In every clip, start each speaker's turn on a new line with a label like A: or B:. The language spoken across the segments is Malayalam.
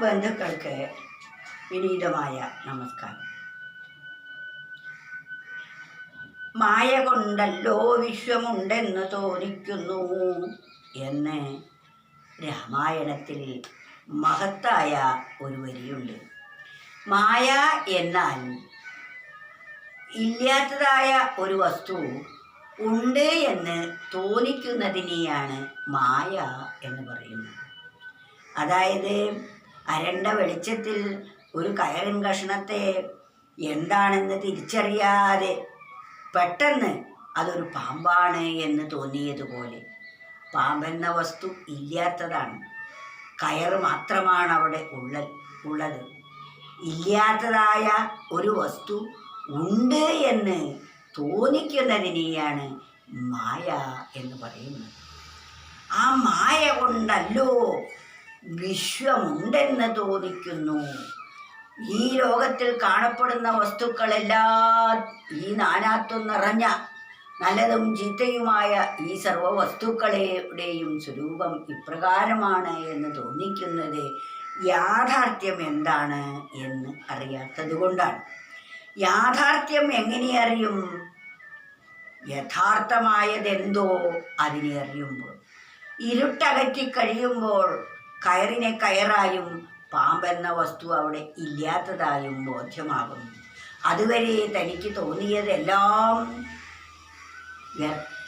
A: ബന്ധുക്കൾക്ക് വിനീതമായ നമസ്കാരം. മായ കൊണ്ടല്ലോ വിശ്വമുണ്ടെന്ന് തോന്നിക്കുന്നു എന്ന് രാമായണത്തിൽ മഹത്തായ ഒരു വരിയുണ്ട്. മായ എന്നാൽ ഇല്ലാത്തതായ ഒരു വസ്തു ഉണ്ട് എന്ന് തോന്നിക്കുന്നതിനെയാണ് മായ എന്ന് പറയുന്നത്. അതായത് അരണ്ട വെളിച്ചത്തിൽ ഒരു കയറിൻ കഷണത്തെ എന്താണെന്ന് തിരിച്ചറിയാതെ പെട്ടെന്ന് അതൊരു പാമ്പാണ് എന്ന് തോന്നിയതുപോലെ. പാമ്പെന്ന വസ്തു ഇല്ലാത്തതാണ്. കയറ് മാത്രമാണ് അവിടെ ഉള്ള ഉള്ളത്. ഇല്ലാത്തതായ ഒരു വസ്തു ഉണ്ട് എന്ന് തോന്നിക്കുന്നതിനെയാണ് മായ എന്ന് പറയുന്നത്. ആ മായ കൊണ്ടല്ലോ വിശ്വമുണ്ടെന്ന് തോന്നിക്കുന്നു. ഈ ലോകത്തിൽ കാണപ്പെടുന്ന വസ്തുക്കളെല്ലാം ഈ നാനാത്വം നിറഞ്ഞ നല്ലതും ചീത്തയുമായ ഈ സർവ വസ്തുക്കളുടെയും സ്വരൂപം ഇപ്രകാരമാണ് എന്ന് തോന്നിക്കുന്നത് യാഥാർത്ഥ്യം എന്താണ് എന്ന് അറിയാത്തത് കൊണ്ടാണ്. യാഥാർത്ഥ്യം എങ്ങനെ അറിയും? യഥാർത്ഥമായതെന്തോ അതിനെ അറിയുമ്പോൾ. ഇരുട്ടകറ്റി കഴിയുമ്പോൾ കയറിനെ കയറായും പാമ്പെന്ന വസ്തു അവിടെ ഇല്ലാത്തതായും ബോധ്യമാകുന്നു. അതുവരെ തനിക്ക് തോന്നിയതെല്ലാം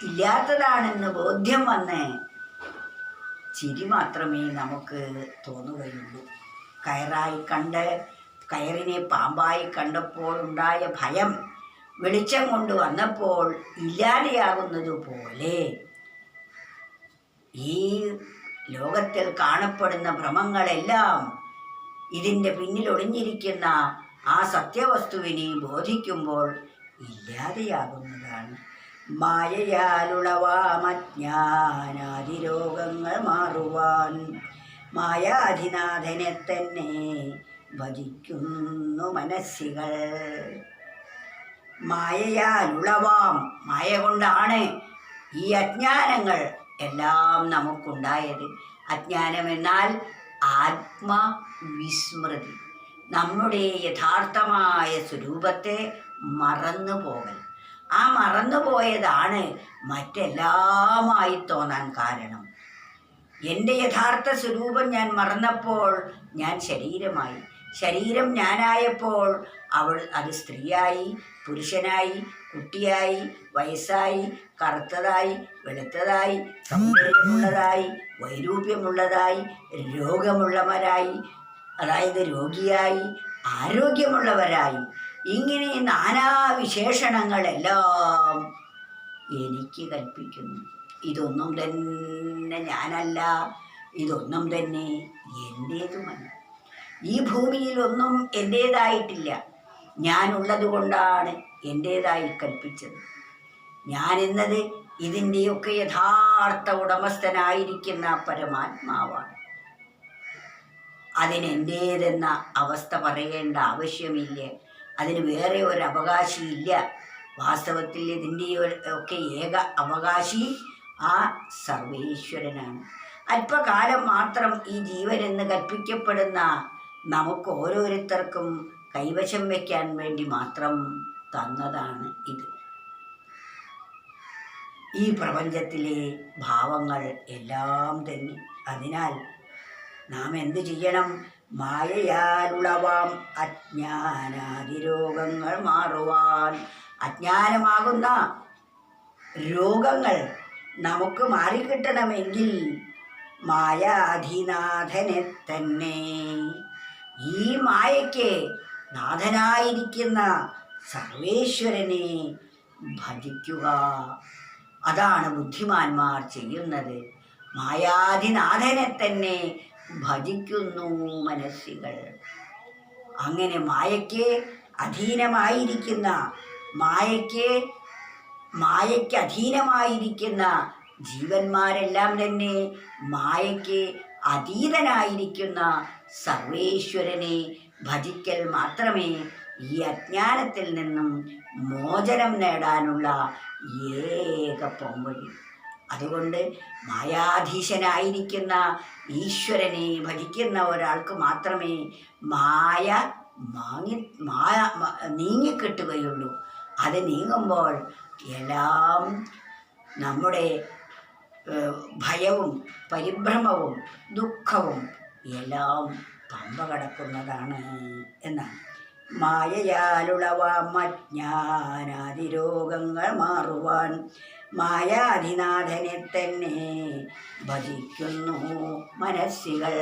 A: ഇല്ലാത്തതാണെന്ന് ബോധ്യം വന്ന് ചിരി മാത്രമേ നമുക്ക് തോന്നുകയുള്ളൂ. കയറായി കണ്ട് കയറിനെ പാമ്പായി കണ്ടപ്പോൾ ഉണ്ടായ ഭയം വെളിച്ചം കൊണ്ട് വന്നപ്പോൾ ഇല്ലാതെയാകുന്നത് പോലെ ഈ ലോകത്തിൽ കാണപ്പെടുന്ന ഭ്രമങ്ങളെല്ലാം ഇതിന്റെ പിന്നിൽ ഒളിഞ്ഞിരിക്കുന്ന ആ സത്യവസ്തുവിനെ ബോധിക്കുമ്പോൾ ഇല്ലാതെയാകുന്നതാണ്. മായയാലുളവാമജ്ഞാനാതിരോഗങ്ങൾ മാറുവാൻ മായാധിനാഥനെ തന്നെ ഭജിക്കുന്നു മനസ്സികൾ. മായയാലുളവാം മായ കൊണ്ടാണ് ഈ അജ്ഞാനങ്ങൾ എല്ലാം നമുക്കുണ്ടായത് അജ്ഞാനം എന്നാൽ ആത്മവിസ്മൃതി. നമ്മുടെ യഥാർത്ഥമായ സ്വരൂപത്തെ മറന്നു പോകൽ ആ മറന്നു പോയതാണ് മറ്റെല്ലാമായി തോന്നാൻ കാരണം. എന്റെ യഥാർത്ഥ സ്വരൂപം ഞാൻ മറന്നപ്പോൾ ഞാൻ ശരീരമായി. ശരീരം ഞാനായപ്പോൾ അവൾ അത് സ്ത്രീയായി പുരുഷനായി കുട്ടിയായി വയസ്സായി കറുത്തതായി വെളുത്തതായി സൗന്ദര്യമുള്ളതായി വൈരൂപ്യമുള്ളതായി രോഗമുള്ളവരായി അതായത് രോഗിയായി ആരോഗ്യമുള്ളവരായി. ഇങ്ങനെ നാനാ വിശേഷണങ്ങളെല്ലാം എനിക്ക് കൽപ്പിക്കുന്നു. ഇതൊന്നും തന്നെ ഞാനല്ല. ഇതൊന്നും തന്നെ എന്റേതുമല്ല ഈ ഭൂമിയിലൊന്നും എന്റേതായിട്ടില്ല ഞാനുള്ളത് കൊണ്ടാണ് എന്റേതായി കൽപ്പിച്ചത്. ഞാനെന്നത് ഇതിന്റെയൊക്കെ യഥാർത്ഥ ഉടമസ്ഥനായിരിക്കുന്ന പരമാത്മാവാണ്. അതിനെന്റേതെന്ന അവസ്ഥ പറയേണ്ട ആവശ്യമില്ല. അതിന് വേറെ ഒരു അവകാശിയില്ല വാസ്തവത്തിൽ ഇതിന്റെ ഒക്കെ ഏക അവകാശി ആ സർവേശ്വരനാണ്. അല്പകാലം മാത്രം ഈ ജീവൻ എന്ന് കൽപ്പിക്കപ്പെടുന്ന നമുക്ക് ഓരോരുത്തർക്കും കൈവശം വയ്ക്കാൻ വേണ്ടി മാത്രം തന്നതാണ് ഇത്. ഈ പ്രപഞ്ചത്തിലെ ഭാവങ്ങൾ എല്ലാം തന്നെ. അതിനാൽ നാം എന്തു ചെയ്യണം? മായയാലുളവാം. അജ്ഞാനാതിരോഗങ്ങൾ മാറുവാൻ. അജ്ഞാനമാകുന്ന രോഗങ്ങൾ നമുക്ക് മാറിക്കിട്ടണമെങ്കിൽ മായാധിനാഥനെ തന്നെ. ഈ മായയ്ക്ക് നാഥനായിരിക്കുന്ന സർവേശ്വരനെ ഭജിക്കുക. അതാണ് ബുദ്ധിമാന്മാർ ചെയ്യുന്നത്. മായാധിനാഥനെ തന്നെ ഭജിക്കുന്നു മനസ്സികൾ. അങ്ങനെ മായയ്ക്ക് അധീനമായിരിക്കുന്ന മായയ്ക്ക് മായയ്ക്ക് അധീനമായിരിക്കുന്ന ജീവന്മാരെല്ലാം തന്നെ മായയ്ക്ക് അതീതനായിരിക്കുന്ന സർവേശ്വരനെ ഭജിക്കൽ മാത്രമേ ഈ അജ്ഞാനത്തിൽ നിന്നും മോചനം നേടാനുള്ള ഏക പൊമ്പഴി അതുകൊണ്ട് മായാധീശനായിരിക്കുന്ന ഈശ്വരനെ ഭജിക്കുന്ന ഒരാൾക്ക് മാത്രമേ മായ മാങ്ങി മായ നീങ്ങിക്കിട്ടുകയുള്ളൂ. അത് നീങ്ങുമ്പോൾ എല്ലാം നമ്മുടെ ഭയവും പരിഭ്രമവും ദുഃഖവും എല്ലാം പമ്പ കടക്കുന്നതാണ് എന്നാണ്. മായയാലുളവാം അജ്ഞാനാദിരോഗങ്ങൾ മാറുവാൻ മായാധിനാഥനെ തന്നെ ഭജിക്കുന്നു മനസ്സികൾ.